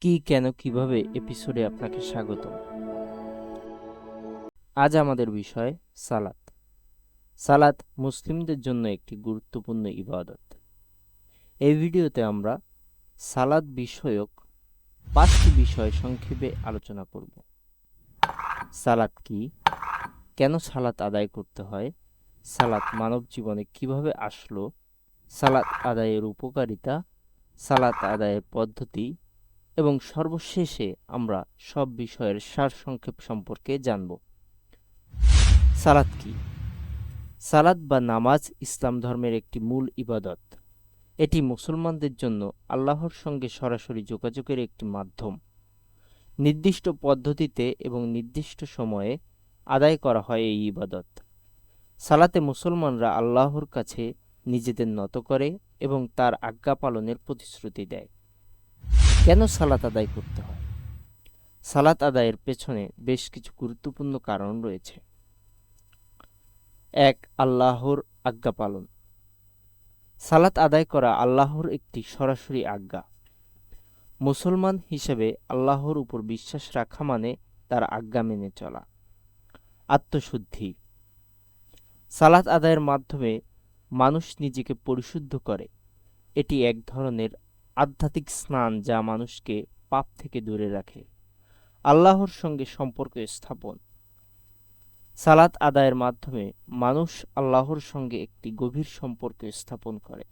কি, কেন, কীভাবে এপিসোডে আপনাকে স্বাগত আজ আমাদের বিষয় সালাত। সালাত মুসলিমদের জন্য একটি গুরুত্বপূর্ণ ইবাদত। এই ভিডিওতে আমরা সালাদ বিষয়ক পাঁচটি বিষয় সংক্ষেপে আলোচনা করব। সালাত কি? কেন সালাত আদায় করতে হয়? সালাত মানব জীবনে কীভাবে আসলো? সালাত আদায়ের উপকারিতা? সালাত আদায়ের পদ্ধতি এবং সর্বশেষে আমরা সব বিষয়ের সারসংক্ষেপ সম্পর্কে জানব। সালাত কি? সালাত বা নামাজ ইসলাম ধর্মের একটি মূল ইবাদত। এটি মুসলমানদের জন্য আল্লাহর সঙ্গে সরাসরি যোগাযোগের একটি মাধ্যম। নির্দিষ্ট পদ্ধতিতে এবং নির্দিষ্ট সময়ে আদায় করা হয় এই ইবাদত। সালাতে মুসলমানরা আল্লাহর কাছে নিজেদের নত করে এবং তার আজ্ঞা পালনের প্রতিশ্রুতি দেয়। কেন সালাত আদায় করতে হয়? সালাত আদায়ের পেছনে বেশ কিছু গুরুত্বপূর্ণ কারণ রয়েছে। এক, আল্লাহর আজ্ঞা পালন। সালাত আদায় করা আল্লাহর একটি সরাসরি আজ্ঞা। মুসলমান হিসেবে আল্লাহর উপর বিশ্বাস রাখা মানে তার আজ্ঞা মেনে চলা। আত্মশুদ্ধি। সালাত আদায়ের মাধ্যমে মানুষ নিজেকে পরিশুদ্ধ করে। এটি এক ধরনের আধ্যাত্মিক স্নান যা মানুষকে পাপ থেকে দূরে রাখে। আল্লাহর সঙ্গে সম্পর্ক স্থাপন। সালাত আদায়ের মাধ্যমে মানুষ আল্লাহর সঙ্গে একটি গভীর সম্পর্ক স্থাপন করে।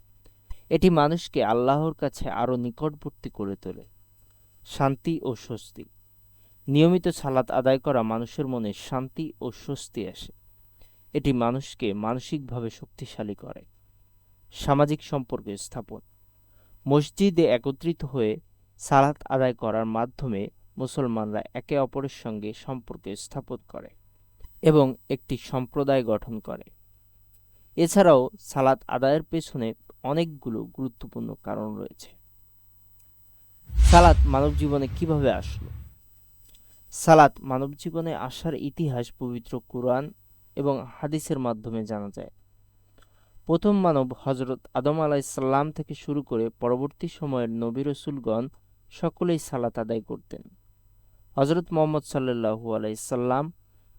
এটি মানুষকে আল্লাহর কাছে আরও নিকটবর্তী করে তোলে। শান্তি ও স্বস্তি। নিয়মিত সালাত আদায় করা মানুষের মনে শান্তি ও স্বস্তি আসে। এটি মানুষকে মানসিকভাবে শক্তিশালী করে। সামাজিক সম্পর্ক স্থাপন। মসজিদে একত্রিত হয়ে সালাত আদায় করার মাধ্যমে মুসলমানরা একে অপরের সঙ্গে সম্পর্ক স্থাপন করে এবং একটি সম্প্রদায় গঠন করে। এছাড়াও সালাত আদায়ের পেছনে অনেকগুলো গুরুত্বপূর্ণ কারণ রয়েছে। সালাত মানব জীবনে কীভাবে আসলো? সালাত মানব জীবনে আসার ইতিহাস পবিত্র কোরআন এবং হাদিসের মাধ্যমে জানা যায় প্রথম মানব হজরত আদম আলাইসাল্লাম থেকে শুরু করে পরবর্তী সময়ের নবী রসুলগণ সকলেই সালাত আদায় করতেন। হজরত মোহাম্মদ সাল্লু আলাইসাল্লাম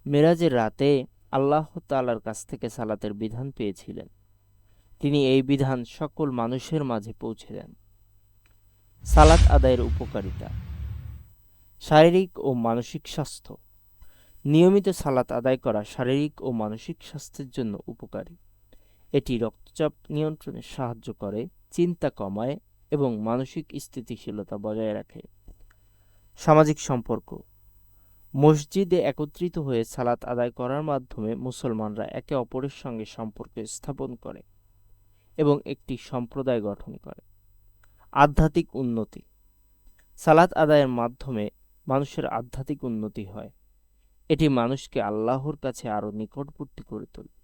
মেরাজের রাতে আল্লাহ তালার কাছ থেকে সালাতের বিধান পেয়েছিলেন। তিনি এই বিধান সকল মানুষের মাঝে পৌঁছে দেন। সালাত আদায়ের উপকারিতা শারীরিক ও মানসিক স্বাস্থ্য নিয়মিত সালাত আদায় করা শারীরিক ও মানসিক স্বাস্থ্যের জন্য উপকারী। এটি রক্তচাপ নিয়ন্ত্রণে সাহায্য করে, চিন্তা কমায় এবং মানসিক স্থিতিশীলতা বজায় রাখে। সামাজিক সম্পর্ক মসজিদে একত্রিত হয়ে সালাত আদায় করার মাধ্যমে মুসলমানরা একে অপরের সঙ্গে সম্পর্ক স্থাপন করে এবং একটি সম্প্রদায় গঠন করে। আধ্যাত্মিক উন্নতি সালাত আদায়ের মাধ্যমে মানুষের আধ্যাত্মিক উন্নতি হয়। এটি মানুষকে আল্লাহর কাছে আরও নিকটবর্তী করে তোলে।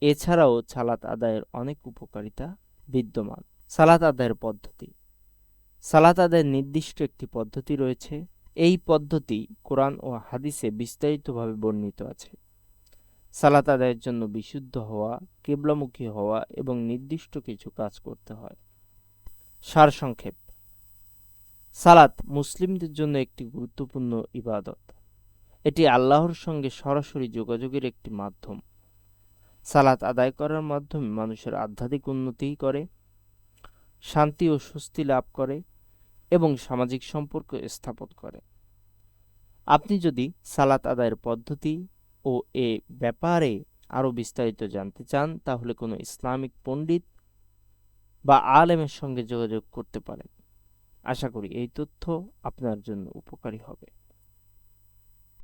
এছাড়াও সালাত আদায়ের অনেক উপকারিতা বিদ্যমান। সালাত আদায়ের পদ্ধতি। সালাত আদায়ের নির্দিষ্ট একটি পদ্ধতি রয়েছে। এই পদ্ধতি কোরআন ও হাদিসে বিস্তারিতভাবে বর্ণিত আছে। সালাত আদায়ের জন্য বিশুদ্ধ হওয়া, কেবলামুখী হওয়া এবং নির্দিষ্ট কিছু কাজ করতে হয়। সারসংক্ষেপ। সালাত মুসলিমদের জন্য একটি গুরুত্বপূর্ণ ইবাদত। এটি আল্লাহর সঙ্গে সরাসরি যোগাযোগের একটি মাধ্যম। সালাত আদায় করার মাধ্যমে মানুষের আধ্যাত্মিক উন্নতি করে, শান্তি ও স্বস্তি লাভ করে এবং সামাজিক সম্পর্ক স্থাপন করে। আপনি যদি সালাত আদায়ের পদ্ধতি ও এ ব্যাপারে আরও বিস্তারিত জানতে চান, তাহলে কোনো ইসলামিক পণ্ডিত বা আলেমের সঙ্গে যোগাযোগ করতে পারেন। আশা করি এই তথ্য আপনার জন্য উপকারী হবে।